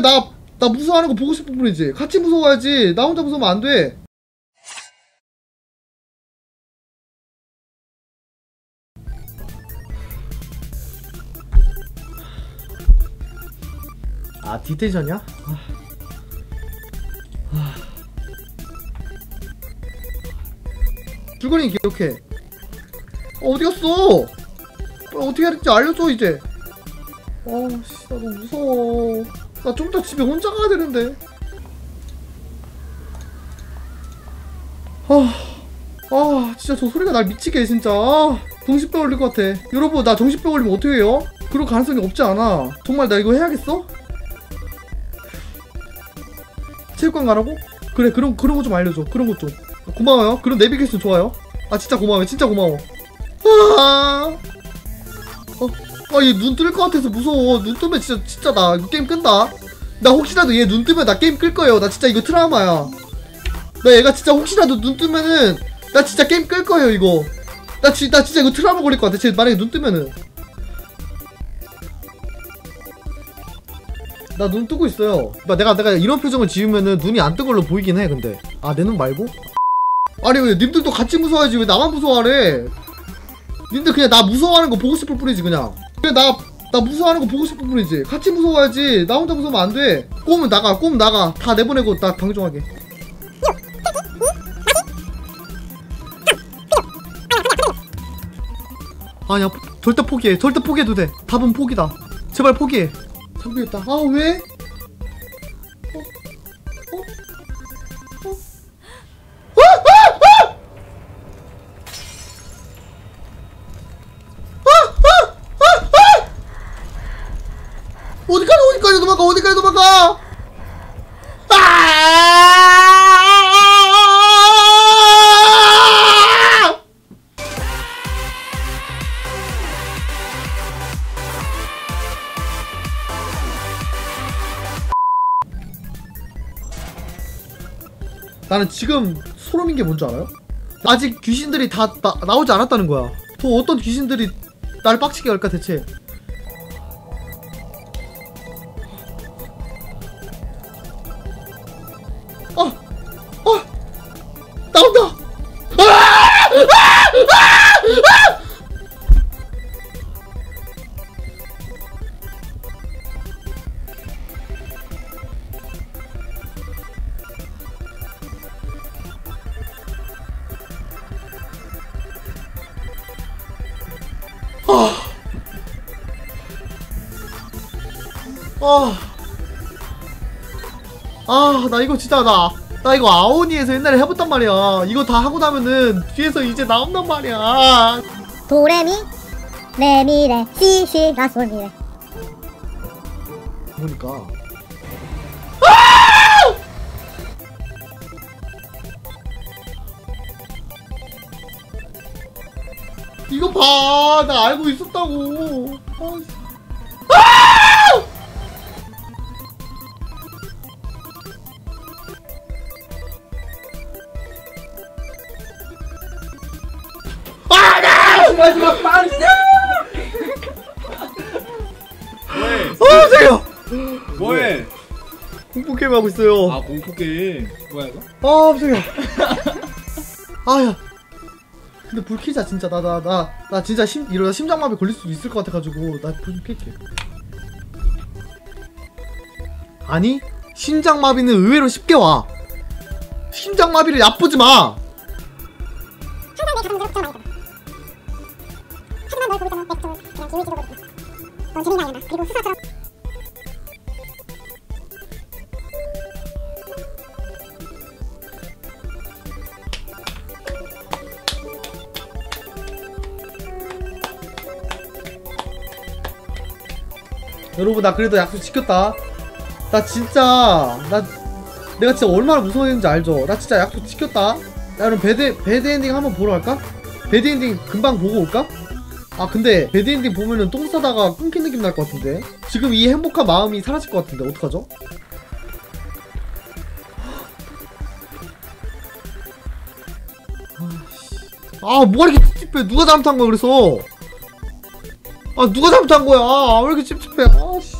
나, 나 무서워하는 거 보고 싶은 뿐이지. 같이 무서워야지. 나 혼자 무서우면 안 돼. 아, 디텐션이야? 아. 아. 줄거리 기억해. 어, 어디 갔어? 어, 어떻게 해야 될지 알려줘, 이제. 아, 씨, 나 너무 무서워. 나좀 이따 집에 혼자 가야 되는데. 아, 아, 진짜 저 소리가 날 미치게 해, 진짜. 아, 정신병 걸릴 것 같아. 여러분, 나 정신병 걸리면 어떻게 해요? 그럴 가능성이 없지 않아. 정말 나 이거 해야겠어? 체육관 가라고? 그래, 그런, 그런 거 좀 알려줘. 그런 것 좀. 고마워요. 그런 내비게이션 좋아요. 아, 진짜 고마워요. 진짜 고마워. 아, 어, 아, 얘 눈 뜰 것 같아서 무서워. 눈 뜨면 진짜, 진짜 나 게임 끈다. 나 혹시라도 얘 눈 뜨면 나 게임 끌 거예요. 나 진짜 이거 트라우마야. 나 얘가 진짜 혹시라도 눈 뜨면은, 나 진짜 게임 끌 거예요, 이거. 나, 지, 나 진짜 이거 트라우마 걸릴 것 같아. 쟤 만약에 눈 뜨면은. 나 눈 뜨고 있어요. 나 내가, 내가 이런 표정을 지으면은 눈이 안 뜬 걸로 보이긴 해, 근데. 아, 내 눈 말고? 아니, 왜 님들도 같이 무서워야지. 왜 나만 무서워하래? 님들 그냥 나 무서워하는 거 보고 싶을 뿐이지 그냥 나, 나 무서워하는 거 보고 싶을 뿐이지. 같이 무서워야지. 나 혼자 무서우면 안돼. 꼬면 나가 꼬면 나가. 다 내보내고 나 방종하게. 아니야 포- 절대 포기해. 절대 포기해도 돼. 답은 포기다. 제발 포기해. 잠기겠다. 아 왜? 어? 어? 어? 도망가 어디까지 도망가 아! 나는 지금 소름인 게 뭔지 알아요? 아직 귀신들이 다 나, 나오지 않았다는 거야. 또 어떤 귀신들이 날 빡치게 할까 대체? 아. 아, 나 이거 진짜 나, 나 이거 아오니에서 옛날에 해봤단 말이야. 이거 다 하고 나면은 뒤에서 이제 나온단 말이야. 도레미 레미레 시시 라솔미레 보니까. 이거 봐, 나 알고 있었다고. 아, 씨. 마지막 빵 뭐해? 아, 제가 뭐해? 공포 게임 하고 있어요. 아 공포 게임 뭐야 이거? 아, 깜짝이야. 아, 야. 근데 불 켜자, 진짜. 나, 나, 나, 나 진짜 심, 이러다 심장마비 걸릴 수도 있을 것 같아가지고, 나 불 좀 켤게. 아니, 심장마비는 의외로 쉽게 와. 심장마비를 얕보지 마! 그리고 수사처럼 여러분, 나 그래도 약속 지켰다. 나 진짜, 나, 내가 진짜 얼마나 무서워했는지 알죠? 나 진짜 약속 지켰다. 야, 그럼 배드, 배드 엔딩 한번 보러 갈까? 배드 엔딩 금방 보고 올까? 아, 근데, 배드 엔딩 보면은 똥 싸다가 끊긴 느낌 날 것 같은데? 지금 이 행복한 마음이 사라질 것 같은데, 어떡하죠? 아, 뭐가 이렇게 찝찝해? 누가 잘못한 거야, 그래서? 아, 누가 잘못한 거야? 왜 이렇게 찝찝해? 아, 씨.